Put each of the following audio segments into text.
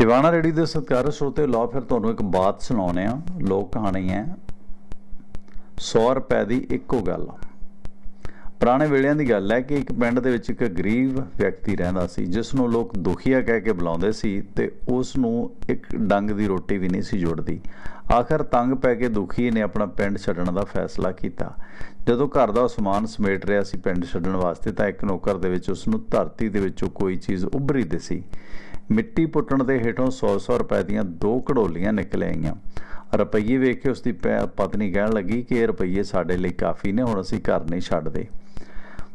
Tiwana ready ਦੇ ਸਤਿਕਾਰਯੋਗ ਸਰੋਤੇ ਲਓ ਫਿਰ ਤੁਹਾਨੂੰ ਇੱਕ ਬਾਤ ਸੁਣਾਉਣੇ ਆ ਲੋਕ ਕਹਾਣੀ ਹੈ 100 ਰੁਪਏ ਦੀ ਇੱਕੋ ਗੱਲ ਪੁਰਾਣੇ ਵੇਲਿਆਂ ਦੀ ਗੱਲ ਹੈ ਕਿ ਇੱਕ ਪਿੰਡ ਦੇ ਵਿੱਚ ਇੱਕ ਗਰੀਬ ਵਿਅਕਤੀ ਰਹਿੰਦਾ ਸੀ ਜਿਸ ਨੂੰ ਲੋਕ ਦੁਖੀਆ ਕਹਿ ਕੇ ਬੁਲਾਉਂਦੇ ਸੀ ਤੇ ਉਸ ਨੂੰ ਇੱਕ ਡੰਗ ਦੀ ਰੋਟੀ ਵੀ ਨਹੀਂ ਸੀ ਜੁੜਦੀ ਆਖਰ ਤੰਗ ਪੈ ਕੇ ਦੁਖੀ ਨੇ ਆਪਣਾ ਪਿੰਡ ਛੱਡਣ ਦਾ ਫੈਸਲਾ ਕੀਤਾ ਜਦੋਂ ਘਰ ਦਾ ਸਮਾਨ ਸਮੇਟ ਰਿਹਾ ਸੀ ਪਿੰਡ ਛੱਡਣ ਵਾਸਤੇ ਤਾਂ ਇੱਕ ਨੌਕਰ ਦੇ ਵਿੱਚ ਉਸ ਨੂੰ ਧਰਤੀ ਦੇ ਵਿੱਚੋਂ ਕੋਈ ਚੀਜ਼ ਉੱਭਰੀ ਦਿਸੀ ਮਿੱਟੀ ਪੁੱਟਣ ਦੇ ਹੇਠੋਂ 100-100 ਰੁਪਏ ਦੀਆਂ ਦੋ ਘੜੋਲੀਆਂ ਨਿਕਲ ਆਈਆਂ। ਰੁਪਈਏ ਵੇਖ ਕੇ ਉਸ ਦੀ ਪੈ- ਪਤਨੀ ਕਹਿਣ ਲੱਗੀ ਕਿ ਇਹ ਰੁਪਈਏ ਸਾਡੇ ਲਈ ਕਾਫੀ ਨੇ, ਹੁਣ ਅਸੀਂ ਘਰ ਨਹੀਂ ਛੱਡਦੇ।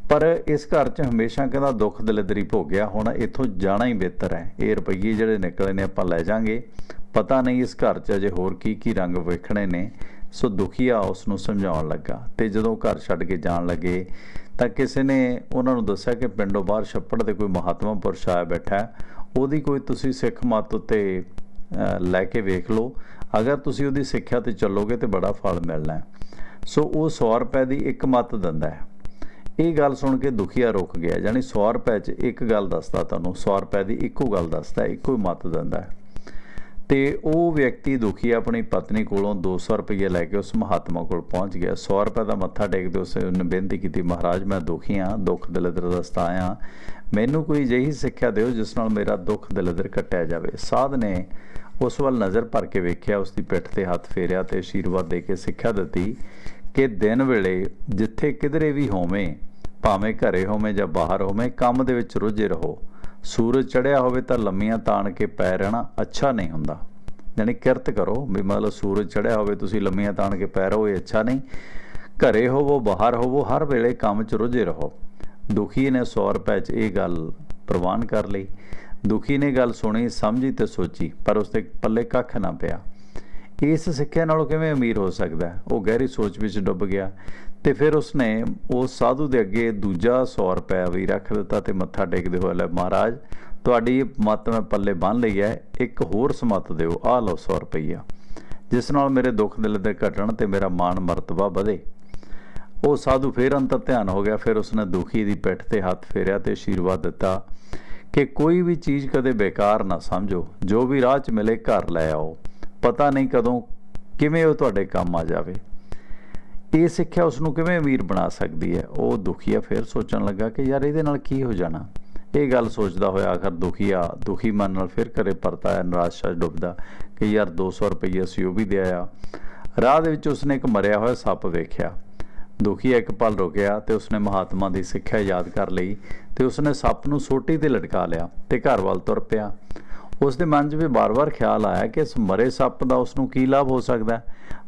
ਪਰ ਇਸ ਘਰ 'ਚ ਹਮੇਸ਼ਾ ਕਹਿੰਦਾ ਦੁੱਖ ਦਲਿਦਰੀ ਭੋਗਿਆ, ਹੁਣ ਇੱਥੋਂ ਜਾਣਾ ਹੀ ਬਿਹਤਰ ਹੈ। ਇਹ ਰੁਪਈਏ ਜਿਹੜੇ ਨਿਕਲੇ ਨੇ ਆਪਾਂ ਲੈ ਜਾਾਂਗੇ। ਪਤਾ ਨਹੀਂ ਇਸ ਘਰ 'ਚ ਅਜੇ ਹੋਰ ਕੀ ਕੀ ਰੰਗ ਵੇਖਣੇ ਨੇ। ਸੋ ਦੁਖੀਆ ਉਸ ਨੂੰ ਸਮਝਾਉਣ ਲੱਗਾ ਤੇ ਜਦੋਂ ਘਰ ਛੱਡ ਕੇ ਜਾਣ ਲੱਗੇ ਤਾਂ ਕਿਸੇ ਨੇ ਉਹਨਾਂ ਨੂੰ ਦੱਸਿਆ ਕਿ ਪਿੰਡੋਂ ਬਾਹਰ ਛੱਪੜ ਦੇ ਕੋਈ ਮਹਾਤਮਾ ਪੁਰਸ਼ ਆਇਆ ਬੈਠਾ ਉਹਦੀ ਕੋਈ ਤੁਸੀਂ ਸਿੱਖ ਮਤ ਉੱਤੇ ਲੈ ਕੇ ਵੇਖ ਲਓ। ਅਗਰ ਤੁਸੀਂ ਉਹਦੀ ਸਿੱਖਿਆ ਤੇ ਚੱਲੋਗੇ ਤੇ ਬੜਾ ਫਲ ਮਿਲਣਾ ਹੈ। ਸੋ ਉਹ 100 ਰੁਪਏ ਦੀ ਇੱਕ ਮਤ ਦਿੰਦਾ ਹੈ। ਇਹ ਗੱਲ ਸੁਣ ਕੇ ਦੁਖੀਆ ਰੁਕ ਗਿਆ। ਯਾਨੀ 100 ਰੁਪਏ 'ਚ ਇੱਕ ਗੱਲ ਦੱਸਦਾ ਤੁਹਾਨੂੰ 100 ਰੁਪਏ ਦੀ ਇੱਕੋ ਗੱਲ ਦੱਸਦਾ, ਇੱਕੋ ਹੀ ਮਤ ਦਿੰਦਾ ਹੈ। ਤੇ ਉਹ ਵਿਅਕਤੀ ਦੁਖੀ ਆਪਣੀ ਪਤਨੀ ਕੋਲੋਂ 200 ਰੁਪਏ ਲੈ ਕੇ ਉਸ ਮਹਾਤਮਾ ਕੋਲ ਪਹੁੰਚ ਗਿਆ। 100 ਰੁਪਏ ਦਾ ਮੱਥਾ ਟੇਕਦੇ ਉਸ ਨੇ ਬੇਨਤੀ ਕੀਤੀ, ਮਹਾਰਾਜ, ਮੈਂ ਦੁਖੀ ਹਾਂ ਦੁੱਖ ਦਲਿਦਰ ਦਸਤਾ ਆਇਆ ਮੈਨੂੰ ਕੋਈ ਅਜਿਹੀ ਸਿੱਖਿਆ ਦਿਓ ਜਿਸ ਨਾਲ ਮੇਰਾ ਦੁੱਖ ਦਲਿਦਰ ਕੱਟਿਆ ਜਾਵੇ। ਸਾਧ ਨੇ ਉਸ ਵੱਲ ਨਜ਼ਰ ਭਰ ਕੇ ਵੇਖਿਆ, ਉਸ ਦੀ ਪਿੱਠ ਤੇ ਹੱਥ ਫੇਰਿਆ ਤੇ ਆਸ਼ੀਰਵਾਦ ਦੇ ਕੇ ਸਿੱਖਿਆ ਦਿੱਤੀ ਕਿ ਦਿਨ ਵੇਲੇ ਜਿੱਥੇ ਕਿਧਰੇ ਵੀ ਹੋਵੇਂ, ਭਾਵੇਂ ਘਰੇ ਹੋਵੇਂ ਜਾਂ ਬਾਹਰ ਹੋਵੇਂ, ਕੰਮ ਦੇ ਵਿੱਚ ਰੁੱਝੇ ਰਹੋ। ਸੂਰਜ ਚੜਿਆ ਹੋਵੇ ਤਾਂ ਲੰਮੀਆਂ ਤਾਣ ਕੇ ਪੈ ਰਹਿਣਾ ਅੱਛਾ ਨਹੀਂ ਹੁੰਦਾ। ਯਾਨੀ ਕਿਰਤ ਕਰੋ ਵੀ ਮਤਲਬ ਸੂਰਜ ਚੜਿਆ ਹੋਵੇ, ਤੁਸੀਂ ਲੰਮੀਆਂ ਤਾਣ ਕੇ ਪੈ ਰਹੋ, ਇਹ ਅੱਛਾ ਨਹੀਂ। ਘਰੇ ਹੋਵੋ, ਬਾਹਰ ਹੋਵੋ, ਹਰ ਵੇਲੇ ਕੰਮ 'ਚ ਰੁੱਝੇ ਰਹੋ। ਦੁਖੀ ਨੇ 100 ਰੁਪਏ 'ਚ ਇਹ ਗੱਲ ਪ੍ਰਵਾਨ ਕਰ ਲਈ। ਦੁਖੀ ਨੇ ਗੱਲ ਸੁਣੀ, ਸਮਝੀ ਤੇ ਸੋਚੀ, ਪਰ ਉਸਦੇ ਪੱਲੇ ਕੱਖ ਨਾ ਪਿਆ। ਇਸ ਸਿੱਖਿਆ ਨਾਲੋਂ ਕਿਵੇਂ ਅਮੀਰ ਹੋ ਸਕਦਾ? ਉਹ ਗਹਿਰੀ ਸੋਚ ਵਿੱਚ ਡੁੱਬ ਗਿਆ। ਤੇ ਫਿਰ ਉਸਨੇ ਉਸ ਸਾਧੂ ਦੇ ਅੱਗੇ ਦੂਜਾ 100 ਰੁਪਏ ਵੀ ਰੱਖ ਦਿੱਤਾ ਤੇ ਮੱਥਾ ਟੇਕਦੇ ਹੋਏ ਲੈ ਮਹਾਰਾਜ, ਤੁਹਾਡੀ ਮੱਤ ਮੈਂ ਪੱਲੇ ਬੰਨ ਲਈ ਹੈ, ਇੱਕ ਹੋਰ ਸਮੱਤ ਦਿਓ ਆ ਲਓ 100 ਰੁਪਈਆ। ਜਿਸ ਨਾਲ ਮੇਰੇ ਦੁੱਖ ਦਿਲ ਦੇ ਘਟਣ ਤੇ ਮੇਰਾ ਮਾਣ ਮਰਤਬਾ ਵਧੇ। ਉਹ ਸਾਧੂ ਫੇਰ ਅੰਤਰ ਧਿਆਨ ਹੋ ਗਿਆ, ਫਿਰ ਉਸਨੇ ਦੁਖੀ ਦੀ ਪਿੱਠ ਤੇ ਹੱਥ ਫੇਰਿਆ ਤੇ ਆਸ਼ੀਰਵਾਦ ਦਿੱਤਾ ਕਿ ਕੋਈ ਵੀ ਚੀਜ਼ ਕਦੇ ਬੇਕਾਰ ਨਾ ਸਮਝੋ, ਜੋ ਵੀ ਰਾਹ 'ਚ ਮਿਲੇ ਘਰ ਲੈ ਆਓ। ਪਤਾ ਨਹੀਂ ਕਦੋਂ ਕਿਵੇਂ ਉਹ ਤੁਹਾਡੇ ਕੰਮ ਆ ਜਾਵੇ। ਇਹ ਸਿੱਖਿਆ ਉਸ ਨੂੰ ਕਿਵੇਂ ਅਮੀਰ ਬਣਾ ਸਕਦੀ ਹੈ? ਉਹ ਦੁਖੀਆ ਫਿਰ ਸੋਚਣ ਲੱਗਾ ਕਿ ਯਾਰ ਇਹਦੇ ਨਾਲ ਕੀ ਹੋ ਜਾਣਾ? ਇਹ ਗੱਲ ਸੋਚਦਾ ਹੋਇਆ ਆਖਰ ਦੁਖੀਆ ਦੁਖੀ ਮਨ ਨਾਲ ਫਿਰ ਘਰੇ ਪਰਤਾ ਆਇਆ ਨਿਰਾਸ਼ਾ ਡੁੱਬਦਾ ਕਿ ਯਾਰ 200 ਰੁਪਏ ਅਸੀਂ ਉਹ ਵੀ ਦੇ ਆਇਆ। ਰਾਹ ਦੇ ਵਿੱਚ ਉਸਨੇ ਇੱਕ ਮਰਿਆ ਹੋਇਆ ਸੱਪ ਵੇਖਿਆ। ਦੁਖੀਆ ਇੱਕ ਪਲ ਰੁਕਿਆ ਤੇ ਉਸਨੇ ਮਹਾਤਮਾ ਦੀ ਸਿੱਖਿਆ ਯਾਦ ਕਰ ਲਈ ਤੇ ਉਸਨੇ ਸੱਪ ਨੂੰ ਸੋਟੀ ਤੇ ਲਟਕਾ ਲਿਆ ਤੇ ਘਰ ਵੱਲ ਤੁਰ ਪਿਆ। ਉਸ ਦੇ ਮਨ 'ਚ ਵੀ ਬਾਰ-ਬਾਰ ਖਿਆਲ ਆਇਆ ਕਿ ਇਸ ਮਰੇ ਸੱਪ ਦਾ ਉਸ ਨੂੰ ਕੀ ਲਾਭ ਹੋ ਸਕਦਾ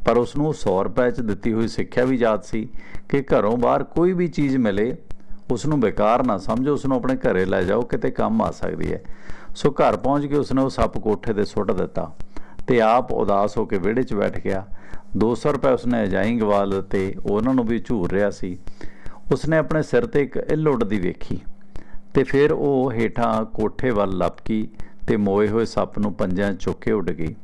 ਪਰ ਉਸ ਨੂੰ 100 ਰੁਪਏ 'ਚ ਦਿੱਤੀ ਹੋਈ ਸਿੱਖਿਆ ਵੀ ਯਾਦ ਸੀ ਕਿ ਘਰੋਂ ਬਾਹਰ ਕੋਈ ਵੀ ਚੀਜ਼ ਮਿਲੇ ਉਸ ਨੂੰ ਬੇਕਾਰ ਨਾ ਸਮਝੋ ਉਸ ਨੂੰ ਆਪਣੇ ਘਰੇ ਲੈ ਜਾਓ, ਕਿਤੇ ਕੰਮ ਆ ਸਕਦੀ ਹੈ। ਸੋ ਘਰ ਪਹੁੰਚ ਕੇ ਉਸਨੇ ਉਹ ਸੱਪ ਕੋਠੇ ਤੇ ਸੁੱਟ ਦਿੱਤਾ ਤੇ ਆਪ ਉਦਾਸ ਹੋ ਕੇ ਵਿਹੜੇ 'ਚ ਬੈਠ ਗਿਆ। 200 ਰੁਪਏ ਉਸਨੇ ਅਜਾਈ ਗਵਾ ਦਿੱਤੇ ਉਹਨਾਂ ਨੂੰ ਵੀ ਝੂਰ ਰਿਹਾ ਸੀ। ਉਸਨੇ ਆਪਣੇ ਸਿਰ ਤੇ ਇੱਕ ਇੱਲ ਉੱਡਦੀ ਵੇਖੀ ਤੇ ਫਿਰ ਉਹ ਹੇਠਾਂ ਕੋਠੇ ਵੱਲ ਲਪਕੀ ਤੇ ਮੋਏ ਹੋਏ ਸੱਪ ਨੂੰ ਪੰਜਿਆਂ 'ਚ ਚੁੱਕ ਕੇ ਉੱਡ ਗਈ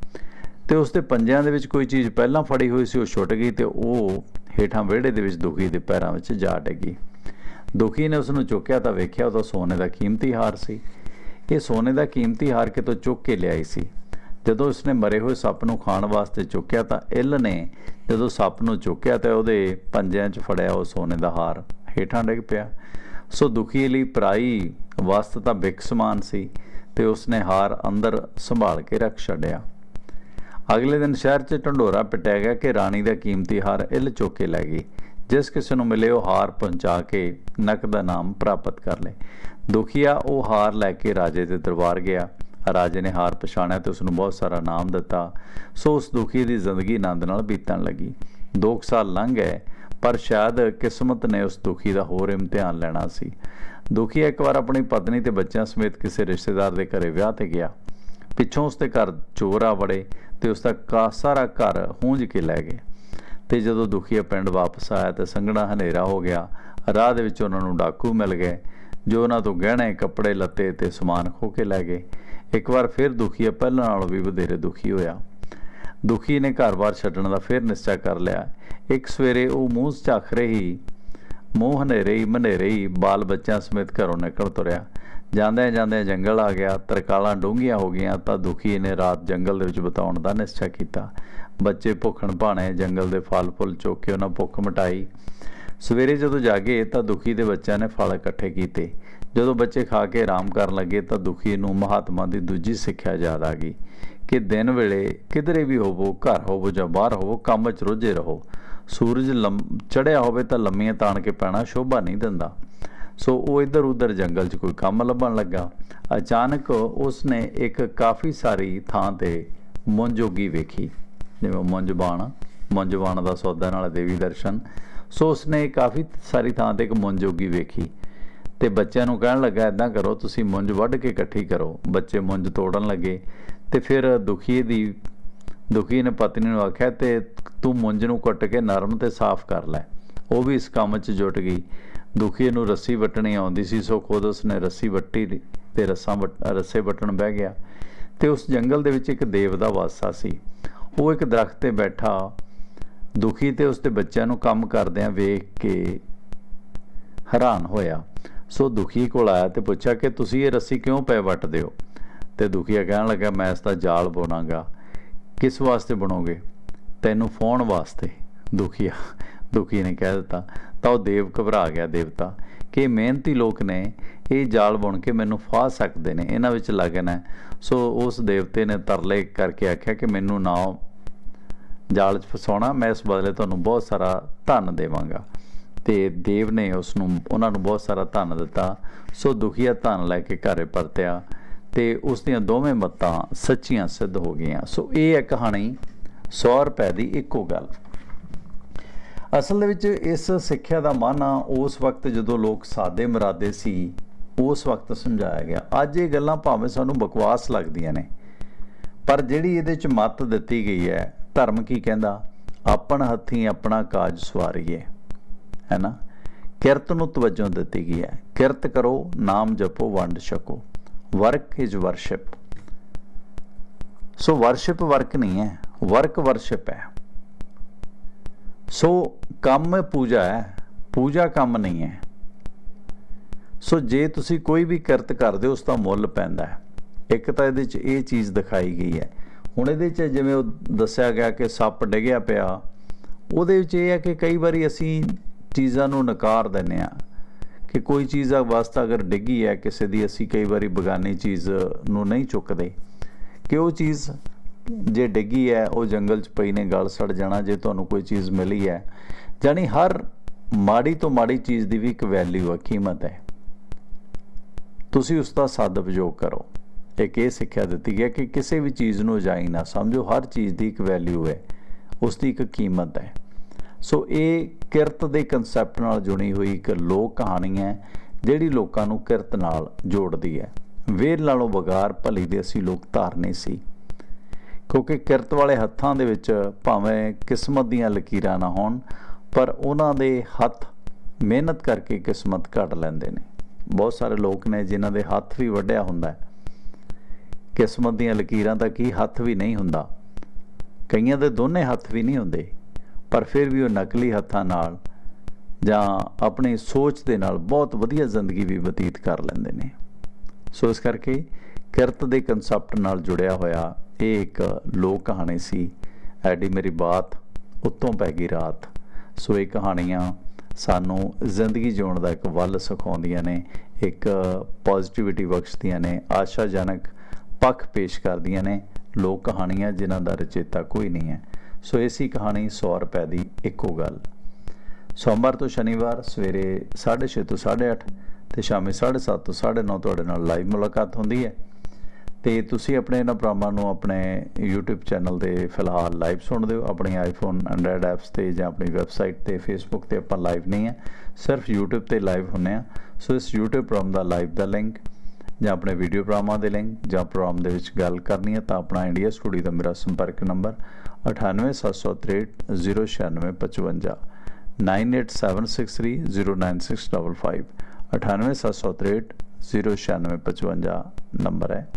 ਤੇ ਉਸ ਦੇ ਪੰਜਿਆਂ ਦੇ ਵਿੱਚ ਕੋਈ ਚੀਜ਼ ਪਹਿਲਾਂ ਫੜੀ ਹੋਈ ਸੀ, ਉਹ ਛੁੱਟ ਗਈ ਤੇ ਉਹ ਹੇਠਾਂ ਵਿਹੜੇ ਦੇ ਵਿੱਚ ਦੁਖੀ ਦੇ ਪੈਰਾਂ ਵਿੱਚ ਜਾ ਡਿੱਗੀ। ਦੁਖੀ ਨੇ ਉਸ ਨੂੰ ਚੁੱਕਿਆ ਤਾਂ ਵੇਖਿਆ ਉਹਦਾ ਸੋਨੇ ਦਾ ਕੀਮਤੀ ਹਾਰ ਸੀ। ਇਹ ਸੋਨੇ ਦਾ ਕੀਮਤੀ ਹਾਰ ਕਿਤੋਂ ਚੁੱਕ ਕੇ ਲਿਆਈ ਸੀ। ਜਦੋਂ ਉਸਨੇ ਮਰੇ ਹੋਏ ਸੱਪ ਨੂੰ ਖਾਣ ਵਾਸਤੇ ਚੁੱਕਿਆ ਤਾਂ ਇੱਲ ਨੇ ਜਦੋਂ ਸੱਪ ਨੂੰ ਚੁੱਕਿਆ ਤਾਂ ਉਹਦੇ ਪੰਜਿਆਂ 'ਚ ਫੜਿਆ ਉਹ ਸੋਨੇ ਦਾ ਹਾਰ ਹੇਠਾਂ ਡਿੱਗ ਪਿਆ। ਸੋ ਦੁਖੀ ਲਈ ਪਰਾਈ ਵਸਤ ਤਾਂ ਬਿਕ ਸਮਾਨ ਸੀ। ਤੇ ਉਸਨੇ ਹਾਰ ਅੰਦਰ ਸੰਭਾਲ ਕੇ ਰੱਖ ਛੱਡਿਆ। ਅਗਲੇ ਦਿਨ ਸ਼ਹਿਰ 'ਚ ਢੰਡੋਰਾ ਪਿਟਿਆ ਗਿਆ ਕਿ ਰਾਣੀ ਦਾ ਕੀਮਤੀ ਹਾਰ ਇੱਲ ਚੁੱਕ ਕੇ ਲੈ ਗਈ, ਜਿਸ ਕਿਸੇ ਨੂੰ ਮਿਲੇ ਉਹ ਹਾਰ ਪਹੁੰਚਾ ਕੇ ਨਕ ਦਾ ਨਾਮ ਪ੍ਰਾਪਤ ਕਰ ਲੇ ਦੁਖੀਆ ਉਹ ਹਾਰ ਲੈ ਕੇ ਰਾਜੇ ਦੇ ਦਰਬਾਰ ਗਿਆ। ਰਾਜੇ ਨੇ ਹਾਰ ਪਛਾਣਿਆ ਤੇ ਉਸ ਨੂੰ ਬਹੁਤ ਸਾਰਾ ਨਾਮ ਦਿੱਤਾ। ਸੋ ਉਸ ਦੁਖੀ ਦੀ ਜ਼ਿੰਦਗੀ ਆਨੰਦ ਨਾਲ ਬੀਤਣ ਲੱਗੀ। 2 ਸਾਲ ਲੰਘ ਗਏ। ਪਰ ਸ਼ਾਇਦ ਕਿਸਮਤ ਨੇ ਉਸ ਦੁਖੀ ਦਾ ਹੋਰ ਇਮਤਿਹਾਨ ਲੈਣਾ ਸੀ। ਦੁਖੀ ਇੱਕ ਵਾਰ ਆਪਣੀ ਪਤਨੀ ਤੇ ਬੱਚਿਆਂ ਸਮੇਤ ਕਿਸੇ ਰਿਸ਼ਤੇਦਾਰ ਦੇ ਘਰੇ ਵਿਆਹ ਤੇ ਗਿਆ। ਪਿੱਛੋਂ ਉਸ ਦੇ ਘਰ ਚੋਰ ਆ ਵੜੇ ਤੇ ਉਸ ਦਾ ਕਾ, ਸਾਰਾ ਘਰ ਹੂੰਝ ਕੇ ਲੈ ਗਏ। ਤੇ ਜਦੋਂ ਦੁਖੀਆ ਪਿੰਡ ਵਾਪਸ ਆਇਆ ਤੇ ਸੰਘਣਾ ਹਨੇਰਾ ਹੋ ਗਿਆ। ਰਾਹ ਦੇ ਵਿੱਚ ਉਹਨਾਂ ਨੂੰ ਡਾਕੂ ਮਿਲ ਗਏ, ਜੋ ਉਹਨਾਂ ਤੋਂ ਗਹਿਣੇ, ਕੱਪੜੇ, ਲੱਤੇ ਤੇ ਸਮਾਨ ਖੋ ਕੇ ਲੈ ਗਏ। ਇੱਕ ਵਾਰ ਫਿਰ ਦੁਖੀਆ ਪਹਿਲਾਂ ਨਾਲੋਂ ਵੀ ਵਧੇਰੇ ਦੁਖੀ ਹੋਇਆ। ਦੁਖੀ ਨੇ ਘਰ-ਬਾਰ ਛੱਡਣ ਦਾ ਫਿਰ ਨਿਸ਼ਚਾ ਕਰ ਲਿਆ। ਇੱਕ ਸਵੇਰੇ ਉਹ ਮੂੰਹ ਝੱਖ ਰਹੀ, ਮੂੰਹ ਹਨੇਰੇ ਹੀ ਮਨੇਰੇ ਹੀ ਬਾਲ ਬੱਚਿਆਂ ਸਮੇਤ ਘਰੋਂ ਨਿਕਲ ਤੁਰਿਆ। ਜਾਂਦੇ ਜਾਂਦੇ ਜੰਗਲ ਆ ਗਿਆ, ਤਰਕਾਲਾਂ ਡੂੰਘੀਆਂ ਹੋ ਗਈਆਂ ਤਾਂ ਦੁਖੀ ਨੇ ਰਾਤ ਜੰਗਲ ਦੇ ਵਿੱਚ ਬਿਤਾਉਣ ਦਾ ਨਿਸ਼ਚਾ ਕੀਤਾ। ਬੱਚੇ ਭੁੱਖਣ ਭਾਣੇ ਜੰਗਲ ਦੇ ਫਲ ਫੁੱਲ ਚੁੱਕ ਕੇ ਉਹਨਾਂ ਭੁੱਖ ਮਿਟਾਈ। ਸਵੇਰੇ ਜਦੋਂ ਜਾਗੇ ਤਾਂ ਦੁਖੀ ਦੇ ਬੱਚਿਆਂ ਨੇ ਫਲ ਇਕੱਠੇ ਕੀਤੇ। ਜਦੋਂ ਬੱਚੇ ਖਾ ਕੇ ਆਰਾਮ ਕਰਨ ਲੱਗੇ ਤਾਂ ਦੁਖੀ ਨੂੰ ਮਹਾਤਮਾ ਦੀ ਦੂਜੀ ਸਿੱਖਿਆ ਯਾਦ ਆ ਗਈ ਕਿ ਦਿਨ ਵੇਲੇ ਕਿਧਰੇ ਵੀ ਹੋਵੋ, ਘਰ ਹੋਵੋ ਜਾਂ ਬਾਹਰ ਹੋਵੋ, ਕੰਮ 'ਚ ਰੁੱਝੇ ਰਹੋ। ਸੂਰਜ ਚੜਿਆ ਹੋਵੇ ਤਾਂ ਲੰਮੀਆਂ ਤਾਣ ਕੇ ਪੈਣਾ ਸ਼ੋਭਾ ਨਹੀਂ ਦਿੰਦਾ। ਸੋ ਉਹ ਇੱਧਰ ਉੱਧਰ ਜੰਗਲ 'ਚ ਕੋਈ ਕੰਮ ਲੱਭਣ ਲੱਗਾ। ਅਚਾਨਕ ਉਸਨੇ ਇੱਕ ਕਾਫੀ ਸਾਰੀ ਥਾਂ ਤੇ ਮੁੰਜੋਗੀ ਵੇਖੀ। ਜਿਵੇਂ ਮੁੰਜਬਾਣ ਮੁੰਜਬਾਣ ਦਾ ਸੌਦਾ ਨਾਲ ਦੇਵੀ ਦਰਸ਼ਨ। ਸੋ ਉਸਨੇ ਕਾਫੀ ਸਾਰੀ ਥਾਂ ਤੇ ਇੱਕ ਮੁੰਜੋਗੀ ਵੇਖੀ। ਤੇ ਬੱਚਿਆਂ ਨੂੰ ਕਹਿਣ ਲੱਗਾ ਇਦਾਂ ਕਰੋ, ਤੁਸੀਂ ਮੁੰਜ ਵੱਢ ਕੇ ਇਕੱਠੀ ਕਰੋ। ਬੱਚੇ ਮੁੰਜ ਤੋੜਨ ਲੱਗੇ ਤੇ ਫਿਰ ਦੁਖੀਏ ਦੀ ਦੁਖੀ ਨੇ ਪਤਨੀ ਨੂੰ ਆਖਿਆ ਤੇ ਤੂੰ ਮੁੰਜ ਨੂੰ ਕੱਟ ਕੇ ਨਰਮ ਤੇ ਸਾਫ਼ ਕਰ ਲੈ। ਉਹ ਵੀ ਇਸ ਕੰਮ 'ਚ ਜੁਟ ਗਈ। ਦੁਖੀ ਨੂੰ ਰੱਸੀ ਵੱਟਣੀ ਆਉਂਦੀ ਸੀ, ਸੋ ਖੁਦ ਉਸਨੇ ਰੱਸੀ ਵੱਟੀ ਤੇ ਰੱਸਾਂ ਰੱਸੇ ਵੱਟਣ ਬਹਿ ਗਿਆ ਤੇ ਉਸ ਜੰਗਲ ਦੇ ਵਿੱਚ ਇੱਕ ਦੇਵ ਦਾ ਵਾਸਾ ਸੀ। ਉਹ ਇੱਕ ਦਰਖਤ ਤੇ ਬੈਠਾ। ਦੁਖੀ ਤੇ ਉਸਦੇ ਬੱਚਿਆਂ ਨੂੰ ਕੰਮ ਕਰਦਿਆਂ ਵੇਖ ਕੇ ਹੈਰਾਨ ਹੋਇਆ। ਸੋ ਦੁਖੀ ਕੋਲ ਆਇਆ ਤੇ ਪੁੱਛਿਆ ਕਿ ਤੁਸੀਂ ਇਹ ਰੱਸੀ ਕਿਉਂ ਪੈ ਵੱਟਦੇ ਹੋ? ਤੇ ਦੁਖੀਆ ਕਹਿਣ ਲੱਗਾ, ਮੈਂ ਇਸ ਦਾ ਜਾਲ ਬੁਣਾਗਾ ਕਿਸ ਵਾਸਤੇ ਬਣੋਗੇ? ਤੈਨੂੰ ਫੋਨ ਵਾਸਤੇ। ਦੁਖੀਆ ਦੁਖੀ ਨੇ ਕਹਿ ਦਿੱਤਾ। ਤਾਂ ਉਹ ਦੇਵ ਘਬਰਾ ਗਿਆ, ਦੇਵਤਾ। ਕਿ ਮਿਹਨਤੀ ਲੋਕ ਨੇ, ਇਹ ਜਾਲ ਬੁਣ ਕੇ ਮੈਨੂੰ ਫਾ ਸਕਦੇ ਨੇ, ਇਹਨਾਂ ਵਿੱਚ ਲਗਨ ਹੈ। ਸੋ ਉਸ ਦੇਵਤੇ ਨੇ ਤਰਲੇ ਕਰਕੇ ਆਖਿਆ ਕਿ ਮੈਨੂੰ ਨਾ ਜਾਲ 'ਚ ਫਸਾਉਣਾ, ਮੈਂ ਇਸ ਬਦਲੇ ਤੁਹਾਨੂੰ ਬਹੁਤ ਸਾਰਾ ਧਨ ਦੇਵਾਂਗਾ। ਤੇ ਦੇਵ ਨੇ ਉਸ ਨੂੰ ਉਹਨਾਂ ਨੂੰ ਬਹੁਤ ਸਾਰਾ ਧਨ ਦਿੱਤਾ। ਸੋ ਦੁਖੀਆ ਧਨ ਲੈ ਕੇ ਘਰੇ ਪਰਤਿਆ। ਤੇ ਉਸ ਦੀਆਂ ਦੋਵੇਂ ਮੱਤਾਂ ਸੱਚੀਆਂ ਸਿੱਧ ਹੋ ਗਈਆਂ। ਸੋ ਇਹ ਹੈ ਕਹਾਣੀ 100 ਰੁਪਏ ਦੀ ਇੱਕੋ ਗੱਲ। ਅਸਲ ਦੇ ਵਿੱਚ ਇਸ ਸਿੱਖਿਆ ਦਾ ਮਾਨਾ ਉਸ ਵਕਤ ਜਦੋਂ ਲੋਕ ਸਾਦੇ ਮਰਾਦੇ ਸੀ, ਉਸ ਵਕਤ ਸਮਝਾਇਆ ਗਿਆ। ਅੱਜ ਇਹ ਗੱਲਾਂ ਭਾਵੇਂ ਸਾਨੂੰ ਬਕਵਾਸ ਲੱਗਦੀਆਂ ਨੇ, ਪਰ ਜਿਹੜੀ ਇਹਦੇ ਚ ਮੱਤ ਦਿੱਤੀ ਗਈ ਹੈ, ਧਰਮ ਕੀ ਕਹਿੰਦਾ? ਆਪਣ ਹੱਥੀਂ ਆਪਣਾ ਕਾਜ ਸਵਾਰੀਏ। ਹੈ ਨਾ? ਕਿਰਤ ਨੂੰ ਤਵੱਜੋ ਦਿੱਤੀ ਗਈ ਹੈ। ਕਿਰਤ ਕਰੋ, ਨਾਮ ਜਪੋ, ਵੰਡ ਛਕੋ। Work is worship so worship work ਨਹੀਂ ਹੈ ਵਰਕ ਵਰਸ਼ਿਪ ਹੈ ਸੋ ਕੰਮ ਪੂਜਾ ਹੈ ਪੂਜਾ ਕੰਮ ਨਹੀਂ ਹੈ ਸੋ ਜੇ ਤੁਸੀਂ ਕੋਈ ਵੀ ਕਿਰਤ ਕਰਦੇ ਹੋ ਉਸ ਦਾ ਮੁੱਲ ਪੈਂਦਾ ਹੈ ਇੱਕ ਤਾਂ ਇਹਦੇ 'ਚ ਇਹ ਚੀਜ਼ ਦਿਖਾਈ ਗਈ ਹੈ ਹੁਣ ਇਹਦੇ 'ਚ ਜਿਵੇਂ ਉਹ ਦੱਸਿਆ ਗਿਆ ਕਿ ਸੱਪ ਡਿੱਗਿਆ ਪਿਆ ਉਹਦੇ ਵਿੱਚ ਇਹ ਹੈ ਕਿ ਕਈ ਵਾਰੀ ਅਸੀਂ ਚੀਜ਼ਾਂ ਨੂੰ ਨਕਾਰ ਦਿੰਨੇ ਆ ਕਿ ਕੋਈ ਚੀਜ਼ ਦਾ ਵਾਸਤਾ ਅਗਰ ਡਿੱਗੀ ਹੈ, ਕਿਸੇ ਦੀ ਅਸੀਂ ਕਈ ਵਾਰੀ ਬਗਾਨੀ ਚੀਜ਼ ਨੂੰ ਨਹੀਂ ਚੁੱਕਦੇ, ਕਿ ਉਹ ਚੀਜ਼ ਜੇ ਡਿੱਗੀ ਹੈ, ਉਹ ਜੰਗਲ 'ਚ ਪਈ ਨੇ, ਗਲ ਸੜ ਜਾਣਾ, ਜੇ ਤੁਹਾਨੂੰ ਕੋਈ ਚੀਜ਼ ਮਿਲੀ ਹੈ ਜਾਨੀ ਹਰ ਮਾੜੀ ਤੋਂ ਮਾੜੀ ਚੀਜ਼ ਦੀ ਵੀ ਇੱਕ ਵੈਲਿਊ ਹੈ ਕੀਮਤ ਹੈ। ਤੁਸੀਂ ਉਸ ਦਾ ਸਦਉਪਯੋਗ ਕਰੋ। ਇੱਕ ਇਹ ਸਿੱਖਿਆ ਦਿੱਤੀ ਹੈ ਕਿ ਕਿਸੇ ਵੀ ਚੀਜ਼ ਨੂੰ ਜਾਈ ਨਾ ਸਮਝੋ, ਹਰ ਚੀਜ਼ ਦੀ ਇੱਕ ਵੈਲਿਊ ਹੈ, ਉਸ ਦੀ ਇੱਕ ਕੀਮਤ ਹੈ। ਸੋ ਇਹ ਕਿਰਤ ਦੇ ਕਨਸੈਪਟ ਨਾਲ ਜੁੜੀ ਹੋਈ ਇੱਕ ਲੋਕ ਕਹਾਣੀ ਹੈ, ਜਿਹੜੀ ਲੋਕਾਂ ਨੂੰ ਕਿਰਤ ਨਾਲ ਜੋੜਦੀ ਹੈ। ਵੇਰ ਨਾਲੋਂ ਬਗਾਰ ਭਲੀ ਦੇ ਅਸੀਂ ਲੋਕ ਧਾਰਨੇ ਸੀ। ਕਿਉਂਕਿ ਕਿਰਤ ਵਾਲੇ ਹੱਥਾਂ ਦੇ ਵਿੱਚ ਭਾਵੇਂ ਕਿਸਮਤ ਦੀਆਂ ਲਕੀਰਾਂ ਨਾ ਹੋਣ, ਪਰ ਉਹਨਾਂ ਦੇ ਹੱਥ ਮਿਹਨਤ ਕਰਕੇ ਕਿਸਮਤ ਘੜ ਲੈਂਦੇ ਨੇ। ਬਹੁਤ ਸਾਰੇ ਲੋਕ ਨੇ ਜਿਨ੍ਹਾਂ ਦੇ ਹੱਥ ਵੀ ਵੱਡਿਆ ਹੁੰਦਾ ਹੈ। ਕਿਸਮਤ ਦੀਆਂ ਲਕੀਰਾਂ ਦਾ ਕੀ ਹੱਥ ਵੀ ਨਹੀਂ ਹੁੰਦਾ? ਕਈਆਂ ਦੇ ਦੋਨੇ ਹੱਥ ਵੀ ਨਹੀਂ ਹੁੰਦੇ। ਪਰ ਫਿਰ ਵੀ ਉਹ ਨਕਲੀ ਹੱਥਾਂ ਨਾਲ ਜਾਂ ਆਪਣੀ ਸੋਚ ਦੇ ਨਾਲ ਬਹੁਤ ਵਧੀਆ ਜ਼ਿੰਦਗੀ ਵੀ ਬਤੀਤ ਕਰ ਲੈਂਦੇ ਨੇ। ਸੋ ਇਸ ਕਰਕੇ ਕਿਰਤ ਦੇ ਕਨਸੈਪਟ ਨਾਲ ਜੁੜਿਆ ਹੋਇਆ ਇਹ ਇੱਕ ਲੋਕ ਕਹਾਣੀ ਸੀ। ਐਡੀ ਮੇਰੀ ਬਾਤ ਉੱਤੋਂ ਪੈ ਗਈ ਰਾਤ। ਸੋ ਇਹ ਕਹਾਣੀਆਂ ਸਾਨੂੰ ਜ਼ਿੰਦਗੀ ਜਿਉਣ ਦਾ ਇੱਕ ਵੱਲ ਸਿਖਾਉਂਦੀਆਂ ਨੇ, ਇੱਕ ਪੋਜ਼ਿਟਿਵਿਟੀ ਬਖਸ਼ਦੀਆਂ ਨੇ, ਆਸ਼ਾਜਨਕ ਪੱਖ ਪੇਸ਼ ਕਰਦੀਆਂ ਨੇ। ਲੋਕ ਕਹਾਣੀਆਂ ਜਿਨ੍ਹਾਂ ਦਾ ਰਚੇਤਾ ਕੋਈ ਨਹੀਂ ਹੈ। ਸੋ ਐਸੀ ਕਹਾਣੀ 100 ਰੁਪਏ ਦੀ ਇੱਕੋ ਗੱਲ। ਸੋਮਵਾਰ ਤੋਂ ਸ਼ਨੀਵਾਰ ਸਵੇਰੇ 6:30 ਤੋਂ 8:30 ਤੇ ਸ਼ਾਮੇ 7:30 ਤੋਂ 9:30 ਤੁਹਾਡੇ ਨਾਲ ਲਾਈਵ ਮੁਲਾਕਾਤ ਹੁੰਦੀ ਹੈ। ਤੇ ਤੁਸੀਂ ਆਪਣੇ ਇਹਨਾਂ ਪ੍ਰੋਗਰਾਮਾਂ ਨੂੰ ਆਪਣੇ YouTube ਚੈਨਲ ਤੇ ਫਿਲਹਾਲ ਲਾਈਵ ਸੁਣਦੇ ਹੋ ਆਪਣੀ ਆਈਫੋਨ ਐਂਡਰੋਇਡ ਐਪਸ ਤੇ ਜਾਂ ਆਪਣੀ ਵੈਬਸਾਈਟ ਤੇ Facebook ਤੇ ਆਪਾਂ ਲਾਈਵ ਨਹੀਂ ਹੈ। ਸਿਰਫ YouTube ਤੇ ਲਾਈਵ ਹੁੰਨੇ ਆ ਸੋ ਇਸ YouTube ਪ੍ਰੋਗਰਾਮ ਦਾ ਲਾਈਵ ਦਾ ਲਿੰਕ ਜਾਂ ਆਪਣੇ ਵੀਡੀਓ ਪ੍ਰੋਗਰਾਮਾਂ ਦੇ ਲਿੰਕ ਜਾਂ ਪ੍ਰੋਗਰਾਮ ਦੇ ਵਿੱਚ ਗੱਲ ਕਰਨੀ ਹੈ ਤਾਂ ਆਪਣਾ ਇੰਡੀਆ ਸਟੂਡੀਓ ਦਾ ਮੇਰਾ ਸੰਪਰਕ ਨੰਬਰ 9876309655 9876309655 9876309655 ਨੰਬਰ ਹੈ।